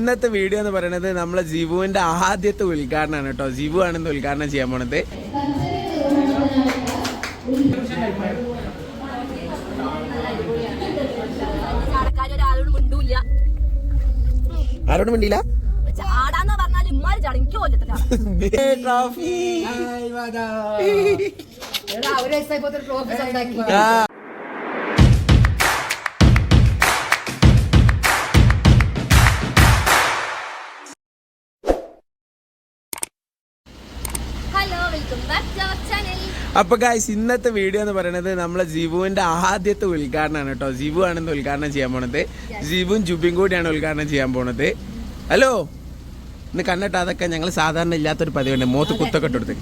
ഇന്നത്തെ വീഡിയോ എന്ന് പറയുന്നത് നമ്മളെ ജീവുവിന്റെ ആദ്യത്തെ ഉദ്ഘാടനമാണ് കേട്ടോ. ജീവു ആണ് ഇന്ന് ഉദ്ഘാടനം ചെയ്യാൻ പോണത്. ആരോടും വേണ്ടിയില്ല ചാടാന്ന് പറഞ്ഞാൽ ഇമ്മാര് ചാടും. എനിക്ക് കൊല്ലത്തില്ല ട്രോഫി. ചാനൽ അപ്പൊ ഗായ്സ് ഇന്നത്തെ വീഡിയോ എന്ന് പറയുന്നത് നമ്മളെ ജിവുവിന്റെ ആദ്യത്തെ ഉദ്ഘാടനമാണ് കേട്ടോ. ജിബു ആണ് ഇന്ന് ഉദ്ഘാടനം ചെയ്യാൻ പോണത്. ജീവും ജുബിയും കൂടിയാണ് ഉദ്ഘാടനം ചെയ്യാൻ പോണത്. ഹലോ ഇന്ന് കണ്ടിട്ട് അതൊക്കെ ഞങ്ങൾ സാധാരണ ഇല്ലാത്തൊരു പതിവുണ്ട് മോത്ത് കുത്തൊക്കെ ഇട്ടെടുത്ത്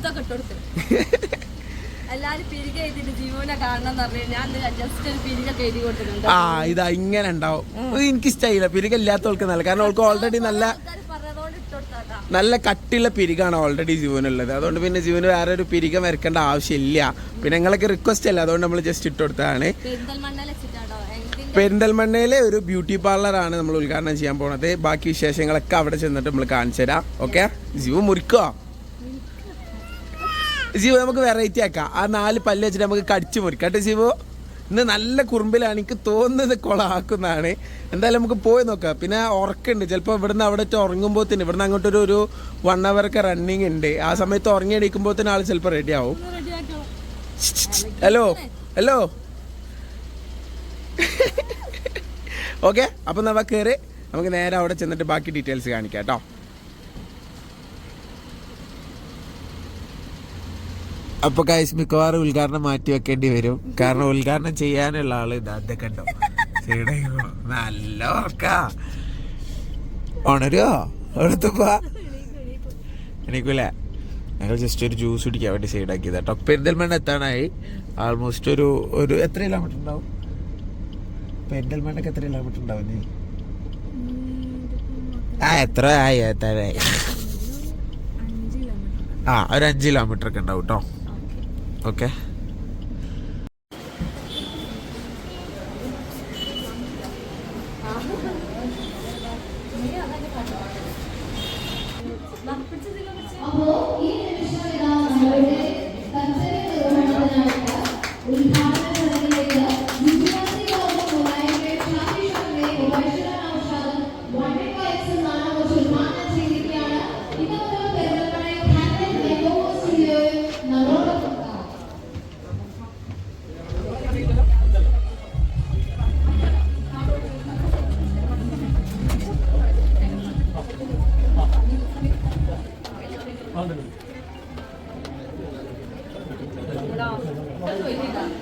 പിരിക ആ ഇതാ ഇങ്ങനെ ഉണ്ടാവും. എനിക്ക് ഇഷ്ടമായില്ല പിരികില്ലാത്തവൾക്ക് നല്ല കാരണം അവൾക്ക് ഓൾറെഡി നല്ല നല്ല കട്ടിയുള്ള പിരികാണ് ഓൾറെഡി ജീവനുള്ളത്. അതുകൊണ്ട് പിന്നെ ജീവന് വേറെ ഒരു പിരികം വരക്കേണ്ട ആവശ്യമില്ല. പിന്നെ ഞങ്ങളൊക്കെ റിക്വസ്റ്റ് അല്ല? അതുകൊണ്ട് നമ്മൾ ജസ്റ്റ് ഇട്ട് കൊടുത്തതാണ്. പെരിന്തൽമണ്ണയിലെ ഒരു ബ്യൂട്ടി പാർലറാണ് നമ്മൾ ഉദ്ഘാടനം ചെയ്യാൻ പോണത്. ബാക്കി വിശേഷങ്ങളൊക്കെ അവിടെ ചെന്നിട്ട് നമ്മൾ കാണിച്ചു തരാം. ഓക്കെ ജീവ മുറിക്കോ? ജീവ നമുക്ക് വെറൈറ്റി ആക്കാം. ആ നാല് പല്ല് വെച്ചിട്ട് നമുക്ക് കടിച്ചു മുറിക്കാം. കേട്ടോ ജീവു? ഇന്ന് നല്ല കുറുമ്പിലാണ് എനിക്ക് തോന്നുന്നത് കൊളാക്കുന്നതാണ്. എന്തായാലും നമുക്ക് പോയി നോക്കാം. പിന്നെ ഉറക്കുണ്ട് ചിലപ്പോൾ ഇവിടുന്ന് അവിടെ ഉറങ്ങുമ്പോൾ തന്നെ ഇവിടുന്ന് അങ്ങോട്ടൊരു ഒരു വൺ അവർ ഒക്കെ റണ്ണിങ് ഉണ്ട്. ആ സമയത്ത് ഉറങ്ങി എണീക്കുമ്പോൾ തന്നെ ആൾ ചിലപ്പോൾ റെഡി ആവും. ഹലോ ഹലോ ഓക്കെ അപ്പം നമ്മൾ കയറി നമുക്ക് നേരെ അവിടെ ചെന്നിട്ട് ബാക്കി ഡീറ്റെയിൽസ് കാണിക്കാം കേട്ടോ അപ്പൊ കൈസ് മിക്കവാറും ഉദ്ഘാടനം മാറ്റി വെക്കേണ്ടി വരും. കാരണം ഉദ്ഘാടനം ചെയ്യാനുള്ള ആൾ ഇത് അത് കണ്ടോ? നല്ല ഉറക്ക ഉണരുവോ? എടുത്തപ്പാ ഞങ്ങൾ ജസ്റ്റ് ഒരു ജ്യൂസ് കുടിക്കാൻ വേണ്ടി സൈഡാക്കിയതാ കേട്ടോ പെരിന്തൽമണ്ണ എത്താനായി. ആൾമോസ്റ്റ് ഒരു ഒരു എത്ര കിലോമീറ്റർ ഉണ്ടാവും? പെരിന്തൽമണ്ണക്ക് എത്ര കിലോമീറ്റർ ഉണ്ടാവും നീ? ആ എത്ര ആയി എത്ര ആ ഒരു അഞ്ച് കിലോമീറ്റർ ഒക്കെ ഉണ്ടാവും കേട്ടോ ഓക്കെ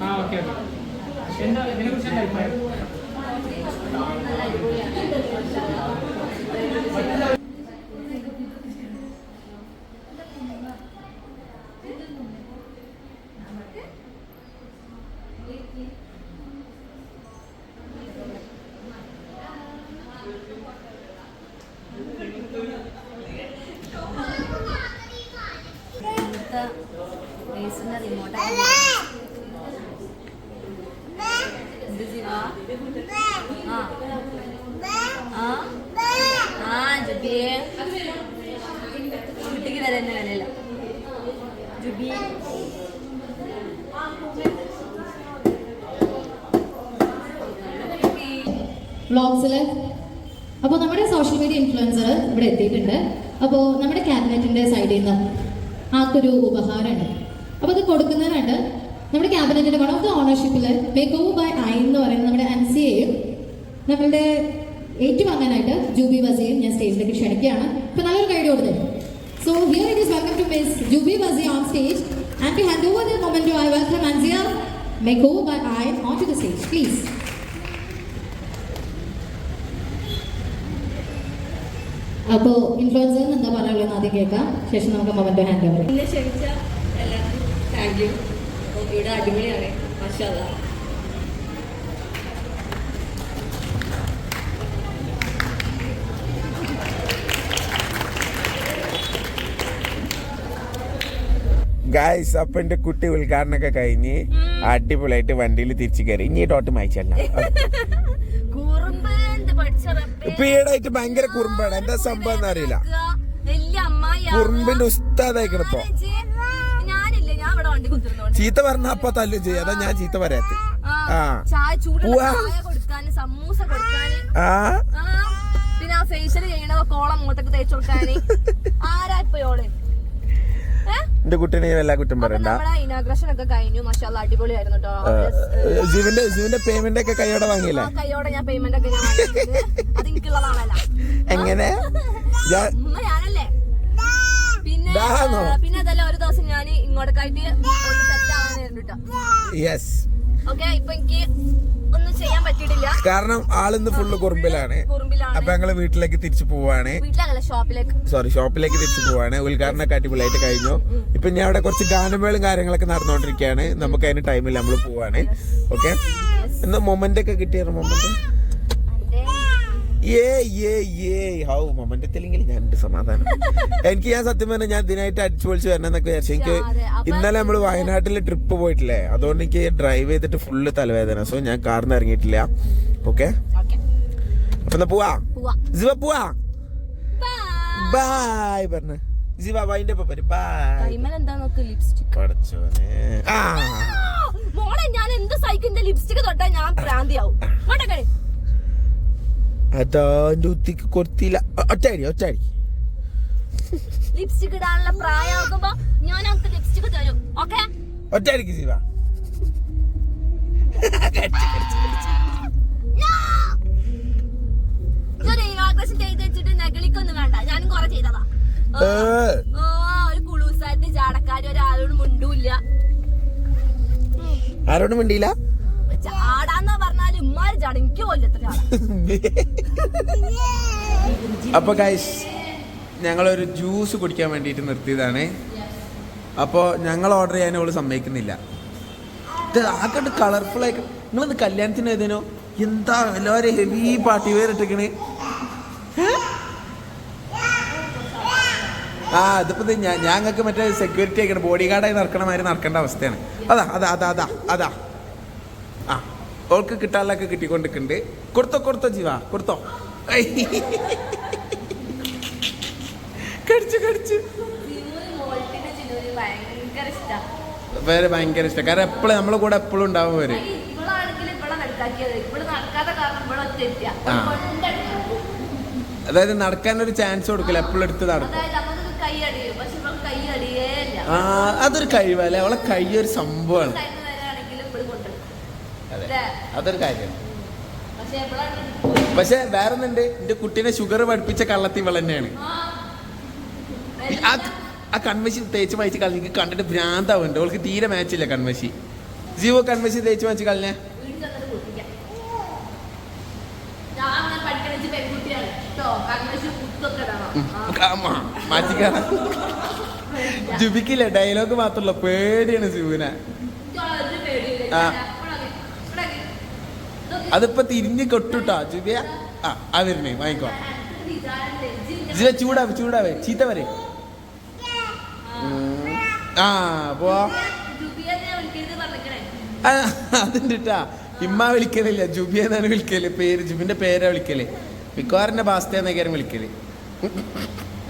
ആ ഓക്കെ ഓക്കെ. എന്താ ഇതിനെ കുറിച്ച് എന്താ അഭിപ്രായം? ഇന്നത്തെ റേസിന്റെ റിമോട്ട് എന്ത് ജീവാ ആ ആ ആ ജുബിയെ കുട്ടിക്ക് വില തന്നെ വിലയില്ല ജുബി വ്ളോഗ്സിൽ അപ്പോൾ നമ്മുടെ സോഷ്യൽ മീഡിയ ഇൻഫ്ലുവൻസർ ഇവിടെ എത്തിയിട്ടുണ്ട്. അപ്പോൾ നമ്മുടെ ക്യാബിനറ്റിന്റെ സൈഡിൽ നിന്ന് ആൾക്കൊരു ഉപഹാരമുണ്ട് അപ്പോൾ അത് കൊടുക്കുന്നതിനായിട്ട് നമ്മുടെ ക്യാബിനറ്റിന്റെ വൺ ഓഫ് ദ ഓണർഷിപ്പിൽ മേക്ക് ഓവർ ബൈ ഐ എന്ന് പറയുന്ന നമ്മുടെ അൻസിയെയും നമ്മളുടെ ഏറ്റുവാങ്ങാനായിട്ട് ജൂബി വസിയും ഞാൻ സ്റ്റേജിലേക്ക് ക്ഷണിക്കുകയാണ്. ഇപ്പോൾ നല്ലൊരു ഗൈഡ് കൊടുത്തേ. So here it is welcome to Miss Jubi Vasi on stage and hand over the moment I welcome Ansiya makeover by I on to the stage please അപ്പോൾ ഇൻഫ്ലുവൻസർ എന്താ പറയാനുള്ളത് ആദ്യം കേൾക്കാം. ശേഷം നമുക്ക് മൊമെന്റ് ഹാൻഡ് ഓവർ എന്നെ ക്ഷണിച്ച എല്ലാവർക്കും thank you ഇവിടെ അടിപൊളിയാണ്. മാഷാല്ലാ ഗായ്സ് അപ്പൊ എന്റെ കുട്ടി ഉദ്ഘാടനമൊക്കെ കഴിഞ്ഞ് അടിപൊളിയായിട്ട് വണ്ടിയിൽ തിരിച്ചു കയറി. ഇനി ടോട്ട് മായിച്ചല്ല. ഇപ്പൊ ഭയങ്കര കുറുമ്പാണ്. എന്താ സംഭവം എന്ന് അറിയില്ല വലിയ അമ്മായി കുറുമ്പിന്റെ ഉസ്താദായിക്കണ് ഇപ്പൊ ചീത്ത പറഞ്ഞ അപ്പൊ തല്ലു ചെയ്യും. അതാ ഞാൻ ചീത്ത പറയാത്ത. ആ സമൂസ പിന്നെ ഫേഷ്യൽ ചെയ്യണ കോളം അങ്ങോട്ടൊക്കെ തേച്ചു കൊടുക്കാന്. ആരാ ഇപ്പൊ? എന്റെ കുട്ടീനെ എല്ലാ കുറ്റം പറയണ്ട. ഇനാഗ്രേഷൻ ഒക്കെ കഴിഞ്ഞു. മഷാല്ല അടിപൊളിയായിരുന്നു കേട്ടോ ജീവന്റെ ജീവന്റെ പേയ്മെന്റ് ഒക്കെ കൈയോടെ വാങ്ങിയില്ലേ? കൈയോടെ ഞാൻ പേയ്മെന്റ് ഒക്കെ ഞാൻ. അത് എനിക്കുള്ളതാണല്ല. എങ്ങനെ? ഞാനല്ലേ? പിന്നെ? പിന്നെ അതല്ല ഒരു ദിവസം ഞാൻ ഇങ്ങോട്ടേക്കായിട്ട് സെറ്റ് ആവാനായിരുന്നു കേട്ടോ യെസ് ഓക്കെ ഇപ്പൊ എനിക്ക് ഒന്നും ചെയ്യാൻ പറ്റിയിട്ടില്ല. കാരണം ആളിന്ന് ഫുള്ള് കുറുമ്പിലാണ്. അപ്പൊ ഞങ്ങൾ വീട്ടിലേക്ക് തിരിച്ചു പോവാണ്. വീട്ടിലല്ല ഷോപ്പിലേക്ക്. സോറി ഷോപ്പിലേക്ക് തിരിച്ചു പോവാണ്. ഉദ്ഘാടനമൊക്കെ അടിപൊളിയായിട്ട് കഴിഞ്ഞു. ഇപ്പൊ ഞാൻ അവിടെ കുറച്ച് ഗാനമേളും കാര്യങ്ങളൊക്കെ നടന്നുകൊണ്ടിരിക്കുകയാണ്. നമുക്ക് അതിന് ടൈമില്ല നമ്മൾ പോവാണ്. ഓക്കെ എന്നാ മൊമെന്റ് ഒക്കെ കിട്ടിയ മൊമെന്റ് ഏ ഏ ഏ ഹൗ ഞാൻ ഉണ്ട് സമാധാനം. എനിക്ക് ഞാൻ സത്യം പറഞ്ഞാൽ ഞാൻ ഇതിനായിട്ട് അടിച്ചു പൊളിച്ച് വരണം എന്നൊക്കെ വിചാരിച്ചു. എനിക്ക് ഇന്നലെ നമ്മൾ വയനാട്ടിൽ ട്രിപ്പ് പോയിട്ടില്ലേ? അതുകൊണ്ട് എനിക്ക് ഡ്രൈവ് ചെയ്തിട്ട് ഫുള്ള് തലവേദന. സോ ഞാൻ കാറിന് ഇറങ്ങിയിട്ടില്ല. ഓക്കെ അപ്പൊ എന്നാ പോവാ? ജിവ പോവാ? ബൈ ബായ് പറഞ്ഞ. ജിവ വൈന്റെ ഒപ്പം എന്താ നോക്ക് ലിപ്സ്റ്റിക് പടച്ചോനെ. ആ. മോളെ ഞാൻ എന്ത് സൈക്കിളിന്റെ ലിപ്സ്റ്റിക് തൊട്ടാ ഞാൻ ഭ്രാന്തിയാവും അതാ ഉത്തിക്ക് കൊടുത്തില്ല. ഒറ്റയടി ഒറ്റയടി. ലിപ്സ്റ്റിക് ഇടാനുള്ള പ്രായമാകുമ്പോ ഞാൻ അവർക്ക് ലിപ്സ്റ്റിക് തരും. ഓക്കെ ഒറ്റയടിക്ക് ചാടക്കാരി ഒരാളോട് ആരോടും മിണ്ടിയില്ല? അപ്പൊ ഗൈസ് ഞങ്ങളൊരു ജ്യൂസ് കുടിക്കാൻ വേണ്ടിയിട്ട് നിർത്തിയതാണ്. അപ്പോൾ ഞങ്ങൾ ഓർഡർ ചെയ്യാൻ അവൾ സമ്മതിക്കുന്നില്ല. ഇത് ആകെ കളർഫുൾ ആയിട്ട്. നിങ്ങളിത് കല്യാണത്തിന് ഏതേനോ എന്താ എല്ലാവരും ഹെവി പാർട്ടി വെയർ ഇട്ടിക്കണ് ആ ഇതിപ്പോ ഞാൻ ഞങ്ങൾക്ക് മറ്റേ സെക്യൂരിറ്റി ആയിക്കണം. ബോഡി ഗാർഡായി നടക്കണമാതിരി നടക്കേണ്ട അവസ്ഥയാണ്. അതാ അതാ അതാ അതാ അതാ. ഓൾക്ക് കിട്ടാനൊക്കെ കിട്ടിക്കൊണ്ടിരിക്കുന്നുണ്ട് കൊടുത്തോ കൊടുത്തോ ജീവ കൊടുത്തോ. കടിച്ചു കടിച്ചു. വേറെ ഭയങ്കര ഇഷ്ടം. കാരണം എപ്പോഴും നമ്മളെ കൂടെ എപ്പോഴും ഉണ്ടാവും അവർ അതായത് നടക്കാൻ ഒരു ചാൻസ് കൊടുക്കില്ല. എപ്പോഴും എടുത്ത് നടക്കും. ആ അതൊരു കഴിവല്ലേ അവളെ കൈ ഒരു സംഭവമാണ് അതെ. അതൊരു കാര്യം പക്ഷെ വേറൊന്നുണ്ട്. എന്റെ കുട്ടീനെ ഷുഗർ പഠിപ്പിച്ച കള്ളത്തി ഇവൾ തന്നെയാണ്. ആ. കൺവശി തേച്ച് വായിച്ച് കളഞ്ഞ് കണ്ടിട്ട് ഭ്രാന്താവുണ്ട് അവൾക്ക് തീരെ മാച്ചില്ല കൺവശി ജീവോ കൺവശി തേച്ച് വായിച്ച് കളഞ്ഞേ. മാറ്റിക്കാറ ജുബിക്കില്ല ഡയലോഗ് മാത്രമല്ല പേടിയാണ് ഒരു ആ. ഞാൻ എപ്പോഴാ- എപ്പോഴാ- ഇതൊക്കെ അതിപ്പോ തിരിഞ്ഞ് കൊട്ടുട്ടോ. ജുബിയ ആ ആ വരുന്നേ വാങ്ങിക്കോ. ചൂടാവേ ചൂടാവേ. ചീത്ത വരെ ആ പോ. അതുണ്ട് ഇമ്മ വിളിക്കലില്ല. ജുബി എന്നാണ് വിളിക്കൽ. പേര് ജുബിന്റെ പേരാ വിളിക്കൽ. മിക്കവാറിന്റെ ബാസ്ത എന്നൊക്കെയാണ് വിളിക്കൽ.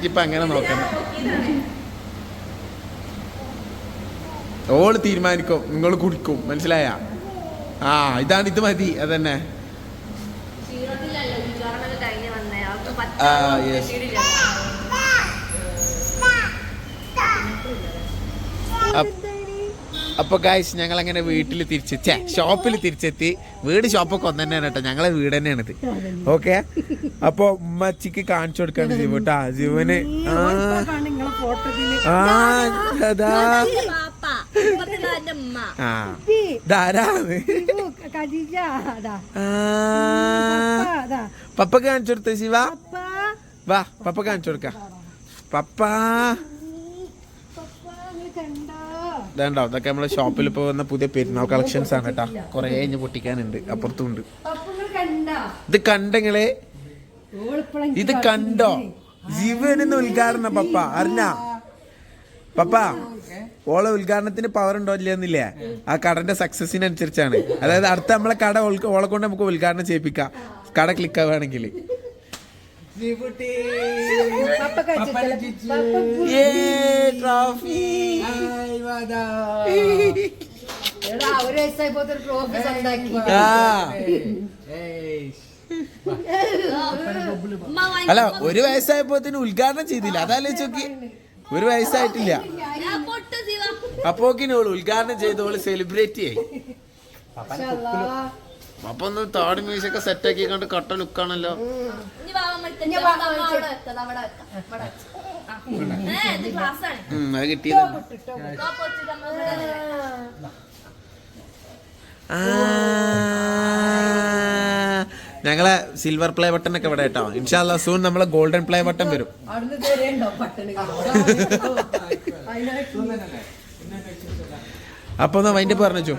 ഇപ്പൊ അങ്ങനെ നോക്കണം ഓൾ തീരുമാനിക്കും. നിങ്ങൾ കുടിക്കും. മനസ്സിലായ? ആ ഇതാണ് ഇത് മതി അതന്നെ. ആ. അപ്പൊ ഗായ്സ് ഞങ്ങൾ അങ്ങനെ വീട്ടിൽ തിരിച്ചെത്തി ഷോപ്പിൽ തിരിച്ചെത്തി. വീട് ഷോപ്പൊക്കെ ഒന്ന് തന്നെയാണ് കേട്ടോ ഞങ്ങളെ വീട് തന്നെയാണിത്. ഓക്കെ? അപ്പൊ ഉമ്മച്ചിക്ക് കാണിച്ചു കൊടുക്കാണ് ജീവൻ കേട്ടോ ജീവന് ആ. അതാ. എന്റെ ഉമ്മ. ആ ധാരാണ് ഖദീജ അതാ. പപ്പ കാണിച്ചു കൊടുത്ത ശിവ? വാ പപ്പ കാണിച്ചു കൊടുക്ക. പപ്പ ഇതാണ്ടോ ഇതൊക്കെ നമ്മളെ ഷോപ്പിൽ ഇപ്പോൾ വന്ന പുതിയ പെരുന്നാൾ കളക്ഷൻസ് ആണ് കേട്ടാ. കുറേ ഇഞ്ഞ് പൊട്ടിക്കാനുണ്ട് അപ്പുറത്തും ഉണ്ട് പപ്പ കണ്ടോ? ഇത് കണ്ടെങ്കിലേ ഇത് കണ്ടോ? ജീവനെന്ന് ഉദ്ഘാടനം പപ്പ. അറിഞ്ഞ? പപ്പ ഓളെ ഉദ്ഘാടനത്തിന് പവർ ഉണ്ടോ ഇല്ലെന്നില്ലേ ആ കടന്റെ സക്സസിനനുസരിച്ചാണ് അതായത് അടുത്ത നമ്മളെ കട ഓളെ കൊണ്ട് നമുക്ക് ഉദ്ഘാടനം ചെയ്യിപ്പിക്കാം. കട ക്ലിക്ക് ആവുകയാണെങ്കിൽ. അല്ല കഴിച്ചിട്ടില്ല ട്രോഫി. എടാ ഒരു വയസ്സായപ്പോ ഉദ്ഘാടനം ചെയ്തില്ല. അതല്ലേ ചോക്കി ഒരു വയസ്സായിട്ടില്ല. ഞാൻ പൊട്ടു ജീവ അപ്പോക്കിന് ഓൾ ഉദ്ഘാടനം ചെയ്ത് ഓൾ സെലിബ്രേറ്റ് ചെയ്യും. അപ്പൊ ഒന്ന് താടി മ്യൂസിക് സെറ്റ് ആക്കി കണ്ട് കട്ട ലുക്കാണല്ലോ ഇനി ആ. അമ്മ ഞങ്ങളെ സിൽവർ പ്ലേ ബട്ടൺ ഒക്കെ ഇവിടെ കേട്ടോ ഇൻഷാല്ല സൂൺ നമ്മളെ ഗോൾഡൻ പ്ലേ ബട്ടൺ വരും. അപ്പൊ ഒന്ന് വൈൻഡ് പറഞ്ഞു